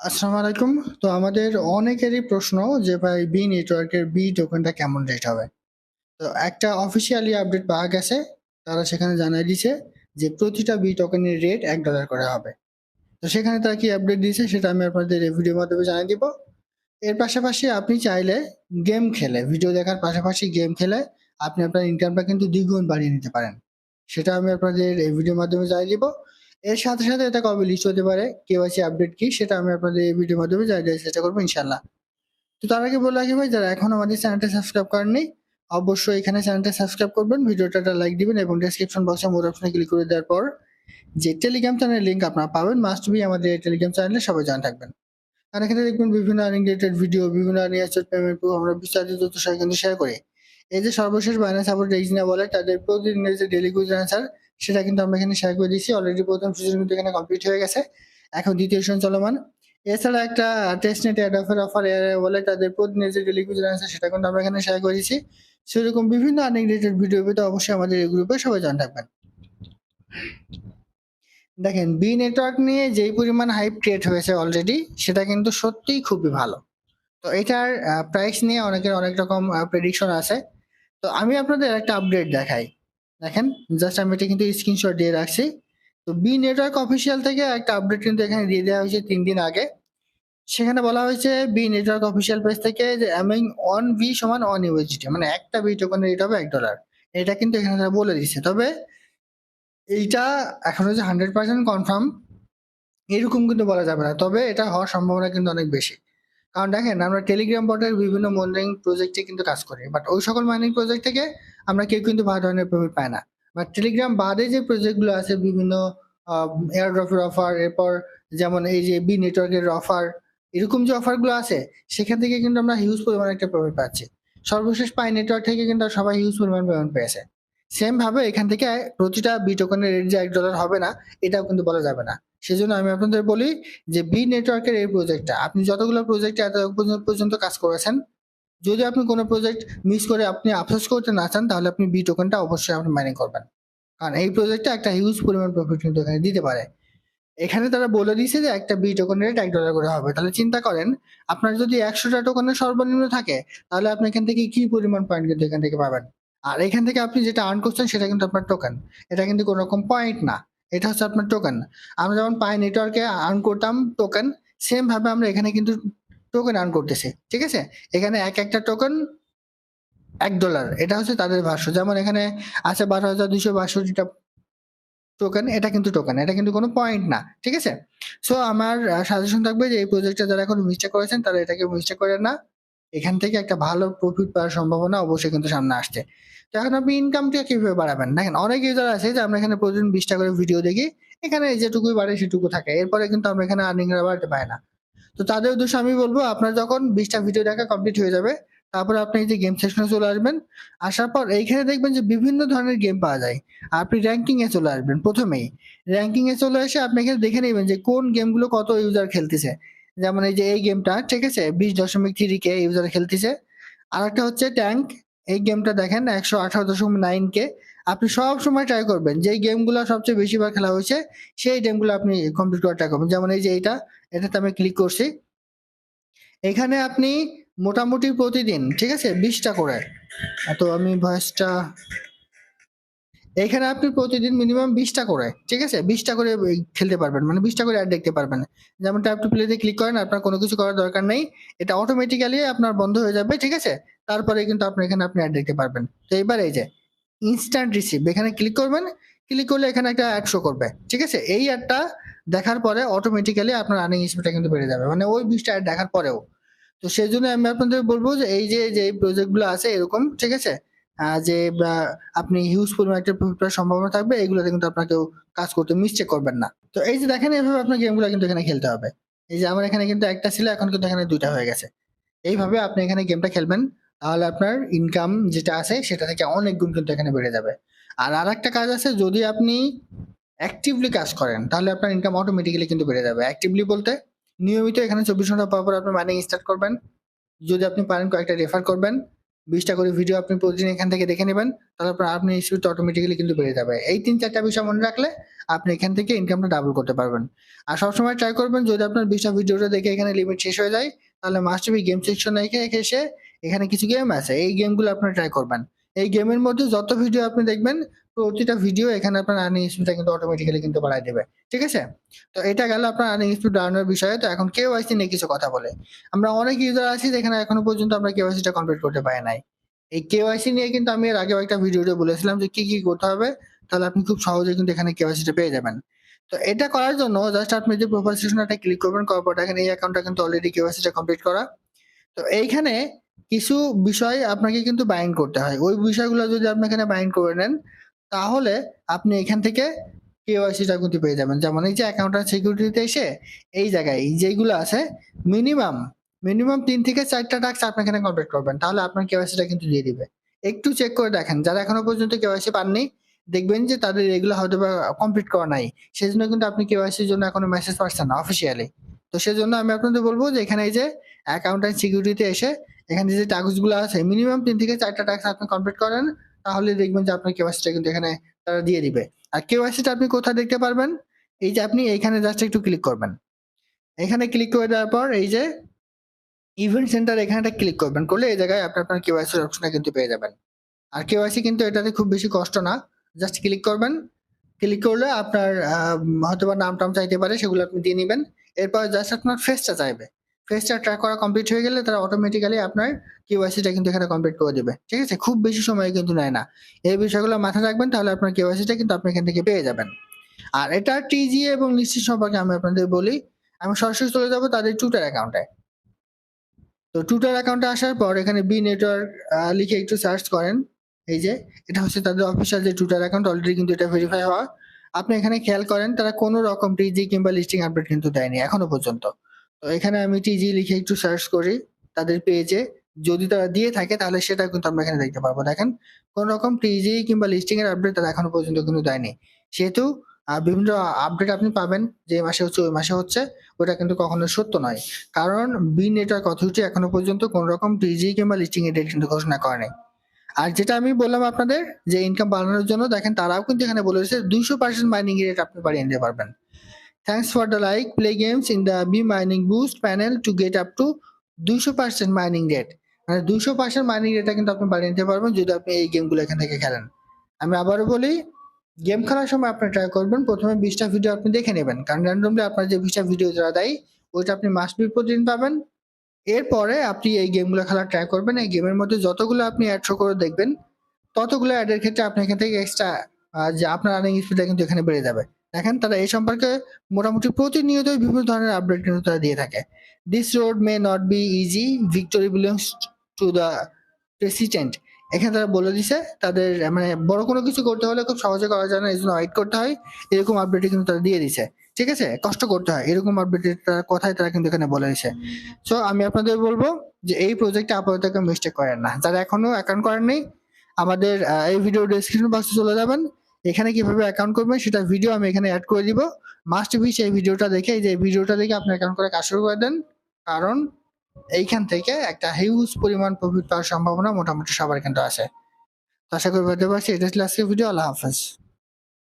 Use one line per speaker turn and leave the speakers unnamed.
আসসালামু আলাইকুম। তো আমাদের অনেকেরই প্রশ্ন যে ভাই বি নেটওয়ার্কের বি টোকেনটা কেমন রেট হবে? তো একটা অফিসিয়ালি আপডেট পাওয়া গেছে। তারা সেখানে জানায় দিছে যে প্রতিটা বি টোকেনের রেট $1 করে হবে। তো সেখানে তারা কি আপডেট দিয়েছে সেটা আমি আপনাদের এই ভিডিওর মাধ্যমে জানিয়ে দিব। এর পাশাপাশি আপনি চাইলে গেম খেলে ভিডিও দেখার পাশাপাশি গেম খেলে আপনি আপনার ইনকামটা কিন্তু দ্বিগুণ বাড়িয়ে নিতে পারেন। সেটা আমি আপনাদের এই ভিডিওর মাধ্যমে জানিয়ে দিব। এর সাথে, সাথে এটা কবে লিস্ট হতে পারে, কেওয়াইসি আপডেট কি সেটা আমি আপনাদের এই ভিডিওর মাধ্যমে জানিয়ে দেওয়ার চেষ্টা করব ইনশাল্লাহ তো তার আগে বলে রাখি ভাই যারা এখনও আমাদের চ্যানেলটা সাবস্ক্রাইব করেননি অবশ্যই এখানে চ্যানেলটা সাবস্ক্রাইব করবেন, ভিডিওটা একটা লাইক দিবেন এবং ডেসক্রিপশন বক্সে মোর অপশনে ক্লিক করে দেওয়ার পর যে টেলিগ্রাম চ্যানেলের লিঙ্ক আপনারা পাবেন মাস্ট বি আমাদের এই টেলিগ্রাম চ্যানেলে সবাই জানা থাকবেন। আর এখানে দেখবেন বিভিন্ন আর্নিং রিলেটেড ভিডিও, বিভিন্ন আর্নিং অ্যাসেট পেমেন্ট প্রুফ আমরা বিস্তারিত তথ্য কিন্তু শেয়ার করি। এই যে সর্বশেষ বাইন্যান্স সাপোর্ট রেক্সিনা বলে তাদের প্রতিদিনের যে ডেইলি কুইজ অ্যান্সার সেটা কিন্তু আমরা এখানে শেয়ার করে দিয়েছি। অলরেডি প্রথম সিজন কিন্তু এখানে কমপ্লিট হয়ে গেছে। এখন দ্বিতীয় সিজন চলমান। এছাড়া একটা টেস্টনেট অ্যাড অফার বলে তাদের প্রতিদিনের যে কুইজ অ্যান্সার সেটা কিন্তু আমরা এখানে শেয়ার করে দিয়েছি। সেরকম বিভিন্ন আর্নিং রিলেটেড ভিডিও পেতে অবশ্যই আমাদের এই গ্রুপে সবাই জয়েন থাকবেন। দেখেন বি নেটওয়ার্ক নিয়ে যেই পরিমাণ হাইপ ক্রিয়েট হয়েছে অলরেডি সেটা কিন্তু সত্যিই খুবই ভালো। তো এটার প্রাইস নিয়ে অনেকের অনেক রকম প্রেডিকশন আছে। তো আমি আপনাদের একটা আপডেট দেখাই। দেখেন জাস্ট আমি এটা কিন্তু স্ক্রিনশট দিয়ে রাখছি। তো বি নেটওয়ার্ক অফিসিয়াল থেকে একটা আপডেট কিন্তু এখানে দিয়ে দেওয়া হয়েছে তিন দিন আগে। সেখানে বলা হয়েছে বি নেটওয়ার্ক অফিসিয়াল পেজ থেকে যে অ্যামিং অন ভি সমান 1 ইউএসডিটি মানে একটা বি টোকেনের রেট হবে এক ডলার এটা কিন্তু এখানে তারা বলে দিচ্ছে। তবে এইটা এখন হচ্ছে 100% কনফার্ম এরকম কিন্তু বলা যাবে না। তবে এটা হওয়ার সম্ভাবনা কিন্তু অনেক বেশি। কারণ দেখেন, আমরা টেলিগ্রাম বটের বিভিন্ন মাইনিং প্রজেক্টে কিন্তু কাজ করি। বাট ওই সকল মাইনিং প্রজেক্ট থেকে আমরা কেউ কিন্তু ভালো ধরনের পেমেন্ট পাই না। বা টেলিগ্রাম বাদে যে প্রজেক্টগুলো আছে, বিভিন্ন এয়ারড্রপের অফার এরপর যেমন এই যে বি নেটওয়ার্কের অফার এরকম যে অফারগুলো আছে, সেখান থেকে কিন্তু আমরা হিউজ পরিমাণে একটা পেমেন্ট পাচ্ছি। সর্বশেষ পাই নেটওয়ার্ক থেকে কিন্তু সবাই হিউজ পরিমাণ পেমেন্ট পেয়েছে। সেম ভাবে এখান থেকে প্রতিটা বি টোকেনের রেট যে এক ডলার হবে না, এটাও কিন্তু বলা যাবে না। সেজন্য আমি আপনাদের বলি যে বি নেটওয়ার্কের এই প্রজেক্টটা আপনি যতগুলো প্রজেক্টে এত পর্যন্ত কাজ করেছেন যদি আপনি কোনো প্রজেক্ট মিস করে আপনি আফসোস করতে না চান, তাহলে আপনি বি টোকেনটা অবশ্যই আপনি মাইনিং করবেন। কারণ এই প্রজেক্টটা একটা হিউজ পরিমাণ প্রফিট কিন্তু এখানে দিতে পারে। এখানে তারা বলে দিয়েছে যে একটা বি টোকেনের রেট $1 করে হবে। তাহলে চিন্তা করেন, আপনার যদি ১০০ টা টোকেনের সর্বনিম্ন থাকে, তাহলে আপনি এখান থেকে কি পরিমাণ পয়েন্ট কিন্তু এখান থেকে পাবেন। আর এখান থেকে আপনি যেটা আর্ন করছেন, সেটা কিন্তু আপনার টোকেন। এটা কিন্তু কোনো রকম পয়েন্ট না। এটা হচ্ছে আপনার টোকেন। আমরা যেমন পাই নেটওয়ার্কে আর্ন করতাম টোকেন সেম ভাবে আমরা এখানে কিন্তু টোকেন আর্ন করতেছে ঠিক আছে? এখানে এক একটা টোকেন এক ডলার এটা হচ্ছে তাদের ভাষ্য। যেমন এখানে আছে ১২,২৬২ টা টোকেন এটা কিন্তু টোকেন। এটা কিন্তু কোনো পয়েন্ট না। ঠিক আছে? সো আমার সাজেশন থাকবে যে এই প্রজেক্টটা যারা এখন মিস্টেক করেছেন তারা এটাকে মিস্টেক করে না। এখান থেকে একটা ভালো প্রফিট পাওয়ার সম্ভাবনা অবশ্যই কিন্তু সামনে আসছে। তো এখন আপনি ইনকামটা কীভাবে বাড়াবেন? দেখেন অনেক ইউজার আছে যে আমরা এখানে প্রতিদিন বিশটা করে ভিডিও দেখি। এখানে যেটুকুই বাড়ে সেটুকু থাকে। এরপরে কিন্তু আমরা এখানে আর্নিং টা বাড়াতে পারি না। তো তাদের উদ্দেশ্যে আমি বলব, আপনার যখন বিশটা ভিডিও দেখা কমপ্লিট হয়ে যাবে, তারপরে আপনি এই যে গেম সেকশনে চলে আসবেন। আসার পর এইখানে দেখবেন যে বিভিন্ন ধরনের গেম পাওয়া যায়। আপনি র‍্যাংকিং এ চলে আসবেন প্রথমেই। র‍্যাংকিং এ চলে এসে আপনি এখানে দেখে নেবেন যে কোন গেমগুলো কত ইউজার খেলতেছে। যেমন এই যে এই গেমটা ঠিক আছে ২০.৩ কে ইউজার খেলতেছে। আর একটা হচ্ছে ট্যাঙ্ক এই গেমটা দেখেন ১১৮.৯ কে আপনি সবসময় ট্রাই করবেন, যেই গেমগুলো সবচেয়ে বেশিবার খেলা হয়েছে, সেই গেমগুলো আপনি কমপ্লিট করার ট্রাই করবেন। যেমন এই যে এইটা এটাতে আমি ক্লিক করছি। এখানে আপনি মোটামুটি প্রতিদিন, ঠিক আছে ২০ টা করে। তো আমি ভয়েসটা এখানে আপনি প্রতিদিন মিনিমাম ২০ টা করে, ঠিক আছে? ২০ টা করে খেলতে পারবেন। মানে বিশটা করে অ্যাড দেখতে পারবেন। যেমন ট্যাপ টু প্লে তে ক্লিক করেন, আপনার কোনো কিছু করার দরকার নেই। এটা অটোমেটিক্যালি আপনার বন্ধ হয়ে যাবে। ঠিক আছে? তারপরে কিন্তু আপনি, এখানে আপনি অ্যাড দেখতে পারবেন। তো এবার এই যে ইনস্ট্যান্ট রিসিভ এখানে ক্লিক করবেন। ক্লিক করলে এখানে একটা অ্যাড শো করবে। ঠিক আছে? এই অ্যাডটা দেখার পরে অটোমেটিক্যালি আপনার আর্নিং স্পিডটা কিন্তু বেড়ে যাবে। মানে ওই ২০ টা অ্যাড দেখার পরেও। তো সেই জন্য আমি আপনাদের বলব যে এই যে, যে প্রজেক্টগুলো আছে এরকম ঠিক আছে? যে আপনি হিউজ পরিমাণ একটা প্রফিট সম্ভাবনা থাকবে এগুলোতে কিন্তু আপনার কেউ কাজ করতে মিস্টেক করবেন না। তো এই যে দেখেন এভাবে আপনার গেমগুলো কিন্তু এখানে খেলতে হবে। এই যে আমার এখানে কিন্তু একটা ছিল এখন কিন্তু এখানে দুইটা হয়ে গেছে। এইভাবে আপনি এখানে গেমটা খেলবেন। তাহলে আপনার ইনকাম যেটা আছে সেটা থেকে অনেক গুণ কিন্তু এখানে বেড়ে যাবে। আর আরেকটা কাজ আছে যদি আপনি অ্যাক্টিভলি কাজ করেন তাহলে আপনার ইনকাম অটোমেটিক্যালি কিন্তু বেড়ে যাবে। অ্যাক্টিভলি বলতে নিয়মিত এখানে ২৪ ঘণ্টা পর, পর আপনি মাইনিং স্টার্ট করবেন। যদি আপনি পারেন কয়েকটা রেফার করবেন। বিশটা করে ভিডিও আপনি প্রতিদিন এখান থেকে দেখে নেবেন তাহলে আপনার আপনি স্পিড অটোমেটিক্যালি কিন্তু বেড়ে যাবে এই তিন চারটা বিষয় মনে রাখলে আপনি এখান থেকে ইনকামটা ডাবল করতে পারবেন আর সবসময় ট্রাই করবেন যদি আপনার বিশটা ভিডিওটা দেখে এখানে লিমিট শেষ হয়ে যায় তাহলে মাস্ট গেম সেকশন এসে এখানে কিছু গেম আছে এই গেমগুলো আপনার ট্রাই করবেন এই গেমের মধ্যে যত ভিডিও আপনি দেখবেন, প্রতিটা ভিডিও এখানে আপনার আর্নিং স্পিডটা কিন্তু অটোমেটিক্যালি কিন্তু বাড়ায় দেবে। ঠিক আছে? তো এটা গেল আপনার আর্নিং স্পিড বাড়ানোর বিষয়ে। তো এখন কেউ আইসি নিয়ে কিছু কথা বলে। আমরা অনেক ইউজার আছি যেখানে এখনও পর্যন্ত আমরা কেওয়াইসিটা কমপ্লিট করতে পারি নাই। এই কেওয়াইসি নিয়ে কিন্তু আমি এর আগেও একটা ভিডিওতে বলেছিলাম যে কি কি করতে হবে, তাহলে আপনি খুব সহজে কিন্তু এখানে কেওয়াইসিটা পেয়ে যাবেন। তো এটা করার জন্য জাস্ট আপনি যে প্রোফাইল সেকশনটা ক্লিক করবেন করার পর দেখেন এই অ্যাকাউন্টটা কিন্তু অলরেডি কেওয়াইসিটা কমপ্লিট করা। তো এইখানে কিছু বিষয় আপনাকে কিন্তু বাইন্ড করতে হয়। ওই বিষয়গুলো যদি আপনি এখানে বাইন্ড করে নেন, তাহলে আপনি এখান থেকে কেওয়াইসিটা কিন্তু পেয়ে যাবেন। যেমন এই যে অ্যাকাউন্টার সিকিউরিটিতে এসে এই জায়গায় যেগুলো আছে মিনিমাম মিনিমাম তিন থেকে চারটা টাস্ক আপনি এখানে কমপ্লিট করবেন। তাহলে আপনার কেওয়াইসিটা কিন্তু দিয়ে দিবে। একটু চেক করে দেখেন, যারা এখনও পর্যন্ত কেওয়াইসি পাননি, দেখবেন যে তাদের এগুলো হয়তো বা কমপ্লিট করা নাই। সেজন্য কিন্তু আপনি কেওয়াইসির জন্য এখনও মেসেজ পাচ্ছেন না অফিসিয়ালি তো সেজন্য আমি আপনাদের বলব যে এখানে এই যে অ্যাকাউন্ট অ্যান্ড সিকিউরিটিতে এসে এখানে যে টাস্কগুলো আছে মিনিমাম তিন থেকে চারটা টাস্ক আপনি কমপ্লিট করেন, তাহলে দেখবেন যে আপনার কেওয়াইসিটা কিন্তু এখানে তারা দিয়ে দিবে। আর কেওয়াইসিটা আপনি কোথায় দেখতে পারবেন? এই যে আপনি এইখানে জাস্ট একটু ক্লিক করবেন। এখানে ক্লিক করে দেওয়ার পর এই যে ইভেন্ট সেন্টার এখানেটা ক্লিক করবেন। করলে এই জায়গায় আপনি আপনার কেওয়াইসি অপশনটা কিন্তু পেয়ে যাবেন। আর কেওয়াইসি কিন্তু এটাতে খুব বেশি কষ্ট না। জাস্ট ক্লিক করবেন। ক্লিক করলে আপনার হয়তো বা নাম টাম চাইতে পারে, সেগুলো আপনি দিয়ে নেবেন। এরপর জাস্ট আপনার ফেসটা চাইবে। ফেসটা ট্র্যাক করা কমপ্লিট হয়ে গেলে তারা অটোমেটিক্যালি আপনার কেওয়াইসিটা কিন্তু এখানে কমপ্লিট করে দেবে। ঠিক আছে? খুব বেশি সময় কিন্তু নেয় না। এই বিষয়গুলো মাথায় রাখবেন, তাহলে আপনার কেওয়াইসিটা কিন্তু আপনি এখান থেকে পেয়ে যাবেন। আর এটা টিজি এবং নিশ্চিত সম্পর্কে আমি আপনাদের বলি, আমি সরাসরি চলে যাব তাদের টুইটার অ্যাকাউন্টে তো টুইটার অ্যাকাউন্টে আসার পর এখানে বি নেটওয়ার্ক লিখে একটু সার্চ করেন। এই যে, এটা হচ্ছে তাদের অফিসিয়াল যে টুইটার অ্যাকাউন্ট অলরেডি কিন্তু এটা ভেরিফাই হওয়া। আপনি এখানে খেয়াল করেন, তারা কোনো রকম টিজি কিংবা লিস্টিং আপডেট কিন্তু দেয়নি, এখনও পর্যন্ত। এখানে আমি টিজি লিখে একটু সার্চ করি, তাদের পেজে যদি তারা দিয়ে থাকে, তাহলে সেটা কিন্তু আমরা এখানে দেখতে পারব দেখেন কোন রকম টিজি কিংবা লিস্টিং এর আপডেট তারা এখনও পর্যন্ত কিন্তু দেয়নি। সেহেতু বিভিন্ন আপডেট আপনি পাবেন, যে মাসে হচ্ছে, ওই মাসে হচ্ছে, ওটা কিন্তু কখনো সত্য নয়। কারণ বি নেটওয়ার্ক অথরিটি এখনও পর্যন্ত কোন রকম টিজি কিংবা লিস্টিং এর ডেট কিন্তু ঘোষণা করেনি। আর যেটা আমি বললাম আপনাদের, যে ইনকাম বাড়ানোর জন্য, দেখেন তারাও কিন্তু এখানে বলেছে, দুইশো পার্সেন্ট মাইনিং রেট আপনি বাড়িয়ে নিতে পারবেন। Thanks for the like play games in the B mining boost panel to get up to দুইশো পার্সেন্ট মাইনিং রেট মানে দুইশো পার্সেন্ট মাইনিং রেটটা কিন্তু আপনি বাড়িয়ে নিতে পারবেন যদি আপনি এই গেমগুলো এখান থেকে খেলেন। আমি আবারও বলি গেম খেলার সময় আপনি ট্রাই করবেন। প্রথমে বিশটা ভিডিও আপনি দেখে নেবেন। কারণ র্যান্ডমলি আপনার যে বিশটা ভিডিও যারা দেয়, ওইটা আপনি মাস বি প্রতিদিন পাবেন। এরপরে আপনি এই গেমগুলো খেলা ট্রাই করবেন। এই গেমের মধ্যে যতগুলো আপনি অ্যাড শো করে দেখবেন, ততগুলো অ্যাডের ক্ষেত্রে আপনি এখান থেকে এক্সট্রা যে আপনার আর্নিং স্পিডটা কিন্তু এখানে বেড়ে যাবে। দেখেন তারা এই সম্পর্কে মোটামুটি প্রতিনিয়তই বিভিন্ন ধরনের আপডেট কিন্তু তারা দিয়ে থাকে। This road may not be easy victory belongs to the president এখানে তারা বলে দিছে তাদের মানে বড় কোনো কিছু করতে হলে খুব সহজে করা যায় না এই জন্য ওয়েট করতে হয়। এরকম আপডেট কিন্তু তারা দিয়ে দিছে। ঠিক আছে? কষ্ট করতে হয়। এরকম আপডেট কথাই তারা কিন্তু এখানে বলে দিছে। সো আমি আপনাদের বলব যে এই প্রজেক্টে আপাতত মিস্টেক করেন না। যারা এখনও অ্যাকাউন্ট করেননি আমাদের আহ, এই ভিডিও ডেসক্রিপশন বক্সে চলে যাবেন। এখানে কীভাবে অ্যাকাউন্ট করবেন সেটা ভিডিও আমি এখানে অ্যাড করে দিব। মাস্ট বি সেই ভিডিওটা দেখে, এই যে ভিডিওটা দেখে আপনি অ্যাকাউন্ট করে কাজ শুরু করে দেন। কারণ এইখান থেকে একটা হিউজ পরিমাণ প্রফিট পাওয়ার সম্ভাবনা মোটামুটি সবার কিন্তু আছে। আশা করি বলতে পারছি, এটা ছিল আজকের ভিডিও আল্লাহ হাফেজ।